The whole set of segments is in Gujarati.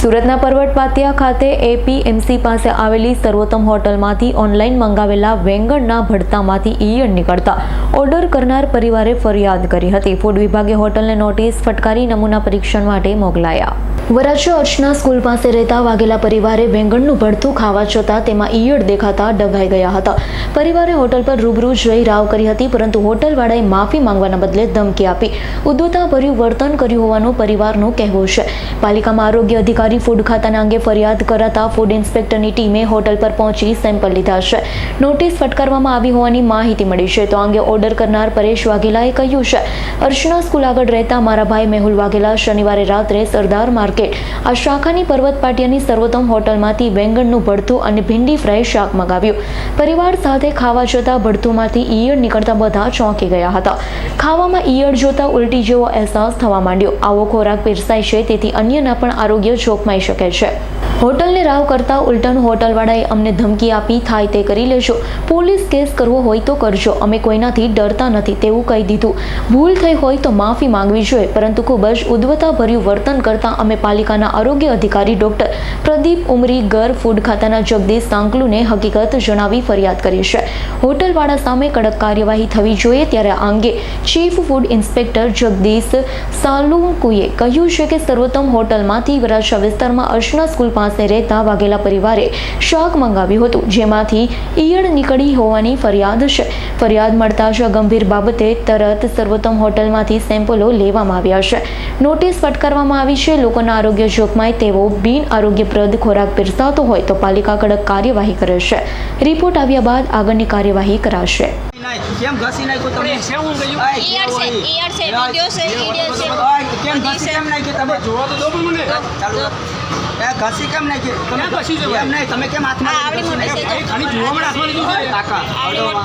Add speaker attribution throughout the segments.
Speaker 1: સુરતના પર્વત પાટિયા ખાતે એપીએમસી પાસે આવેલી સર્વોત્તમ હોટલમાંથી ઓનલાઈન મંગાવેલા વેંગણના ભડતામાંથી ઈયળ નીકળતા ઓર્ડર કરનાર પરિવારે ફરિયાદ કરી હતી. ફૂડ વિભાગે હોટલને નોટિસ ફટકારી નમૂના પરીક્ષણ માટે મોકલાયા. વરાછા અર્ચના સ્કૂલ પાસે રહેતા વાઘેલા પરિવારે વેંગણનું ભડથું ખાવા છતાં તેમાં ઈયળ દેખાતા ડઘાઈ ગયા હતા. પરિવારે હોટલ પર રૂબરૂ જઈ રાવ કરી હતી, પરંતુ હોટલવાળાએ માફી માંગવાના બદલે ધમકી આપી. ઉદ્ધતાભર્યું વર્તન કર્યું હોવાનું પરિવારનું કહેવું છે. પાલિકામાં આરોગ્ય અધિકારી ફૂડ ખાતાના અંગે ફરિયાદ કરાતા ફૂડ ઇન્સ્પેક્ટરની ટીમે હોટલ પર પહોંચી સેમ્પલ લીધા છે. નોટિસ ફટકારવામાં આવી હોવાની માહિતી મળી છે. તો અંગે ઓર્ડર કરનાર પરેશ વાઘેલાએ કહ્યું છે, અર્ચના સ્કૂલ આગળ રહેતા મારા ભાઈ મેહુલ વાઘેલા શનિવારે રાત્રે સરદાર માર્કેટ આ શાખાની પર્વત પાટિયાની સર્વોત્તમ હોટલમાંથી વેંગણનું ભડથું અને ભીંડી ફ્રાય શાક મગાવ્યું. પરિવાર સાથે ખાવા જતા ભડથુંમાંથી ઈયળ નીકળતા બધા ચોંકી ગયા હતા. ખાવામાં ઈયળ જોતા ઉલટી જેવો અહેસાસ થવા માંડ્યો. આવો ખોરાક પીરસાય છે, તેથી અન્યના પણ આરોગ્ય જોખમાઈ શકે છે. હોટલને રાવ કરતા ઉલટન હોટલવાળાએ અમને ધમકી આપી, થાય તે કરી લેશો પોલીસ કેસ કરવો હોય તો કરજો. અમે કોઈનાથી ડરતા નથી. તેવું કહી દીધું. ભૂલ થઈ હોય તો માફી માંગવી જોઈએ, પરંતુ ખૂબ જ ઉદ્વતાભર્યું વર્તન કરતા અમે પાલિકાના આરોગ્ય અધિકારી ડોક્ટર પ્રદીપ ઉમરી ગર ફૂડ ખાતાના જગદીશ સાંકલુને હકીકત જણાવી ફરિયાદ કરી છે. હોટલવાળા સામે કડક કાર્યવાહી થવી જોઈએ ત્યારે આ અંગે ચીફ ફૂડ ઇન્સ્પેક્ટર જગદીશ સાલુકુએ કહ્યું છે કે સર્વોત્તમ હોટલમાંથી વરાછા વિસ્તારમાં અર્ચના સ્કૂલ પાસે રહેતા વાઘેલા પરિવારે શાક મંગાવ્યું હતું. જેમાંથી ઈયળ નીકળી હોવાની ફરિયાદ છે. ફરિયાદ મળતા જ ગંભીર બાબતે તરત સર્વોત્તમ હોટલમાંથી સેમ્પલો લેવામાં આવ્યા છે. નોટિસ ફટકારવામાં આવી છે. લોકોના આરોગ્ય જોખમાય તેવો બિન આરોગ્યપ્રદ ખોરાક પીરસાતો હોય તો પાલિકા કડક કાર્યવાહી કરે છે. રિપોર્ટ આવ્યા બાદ આગળની કાર્યવાહી કરાશે.
Speaker 2: કેમ ઘસી નાખ્યું તમે?
Speaker 3: ગયું?
Speaker 4: છે, છે? છે, છે.
Speaker 2: કેમ ઘસી કેમ નાખ્યું તમે?
Speaker 3: જોવા તો દો મને.
Speaker 2: ચાલુ. એ ઘસી કેમ નાખ્યું તમે
Speaker 3: ઘસી છે
Speaker 2: એમ નહીં તમે કેમ હાથમાં
Speaker 4: આવડી મોટી? છે.
Speaker 3: ખાલી જોવા મળે હાથમાં લીધું છે.
Speaker 2: કાકા અડોમાં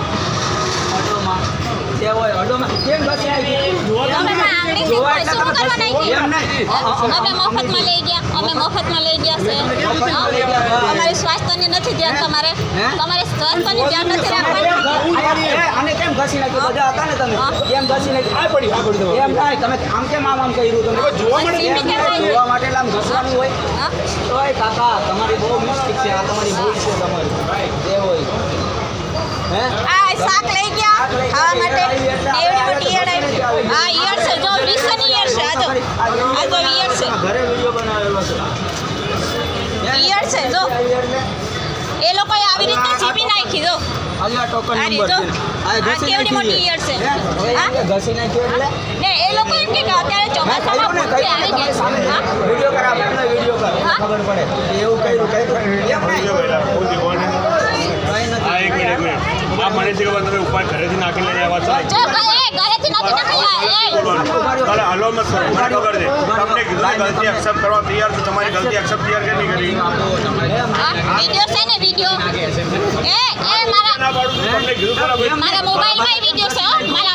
Speaker 2: અડોમાં જે હોય અડોમાં કેમ ઘસી નાખ્યું
Speaker 3: જોવા
Speaker 4: અમે માં આંગળી
Speaker 2: જોવા એટલે તમે ઘસી- એમ નહીં. અ, અ, અ,
Speaker 4: અમે મફતમાં લઈ ગયા અમે મફતમાં લઈ ગયા છે.
Speaker 2: મફતમાં લઈ
Speaker 4: હા?
Speaker 2: ગયા.
Speaker 4: અમારી સ્વાસ્થ્યની નથી ધ્યાન તમારે. તમારે સ્વાસ્થ્યની ધ્યાન નથી રાખવાનું.
Speaker 2: એ, કેમ ઘસી નાખ્યું? બધા હતા ને તમે? કેમ ઘસી નાખ્યું?
Speaker 3: આ પડી આ પડી
Speaker 2: એમ નહીં તમે આમ કેમ આમ આમ કર્યું? તમે
Speaker 3: જોવા
Speaker 4: થાય?
Speaker 2: જોવા માટે આમ ઘસવાનું હોય.
Speaker 4: હા?
Speaker 2: ઓય કાકા તમારી બહુ મિસ્ટેક છે આ તમારી ભૂલ છે તમારી. જે હોય. હે?
Speaker 4: આ શાક લઈ ગયા ખાવા માટે. એવડી મોટી ઈયળ આવી હા ઈયળ છે જો વિસની ઈયળ છે આ જો. આ તો ઈયળ છે.
Speaker 2: ઘરે વિડિયો બનાવેલો છે.
Speaker 4: ઈયળ છે જો. એ લોકો આવી રીતે ચીપી નાખી જો.
Speaker 2: આજે ટોકન નંબર છે. આ ઘસી
Speaker 4: કેવડી મોટી ઈયર છે.
Speaker 2: હા? ઘસી નાખ્યું એટલે?
Speaker 4: ને એ લોકો એમ કે અત્યારે ચોમાસામાં
Speaker 2: કહ્યું
Speaker 4: આવી હા?
Speaker 2: વિડિયો કર આપણને વિડિયો કર
Speaker 4: હા?
Speaker 2: ખબર પડે. એવું કર્યું કર્યું.
Speaker 5: તમે ઉપર ઘરેથી નાખીને લઈ આવ્યા હલો મત કરો કરી દે તમને ગલતી એક્સેપ્ટ કરવા તૈયાર છો. તમારી ગલતી એક્સેપ્ટ તૈયાર કેમ નહીં કરી
Speaker 4: વિડિયો છે ને વિડિયો એ એ મારા મારા મોબાઈલમાં વિડિયો છે મારા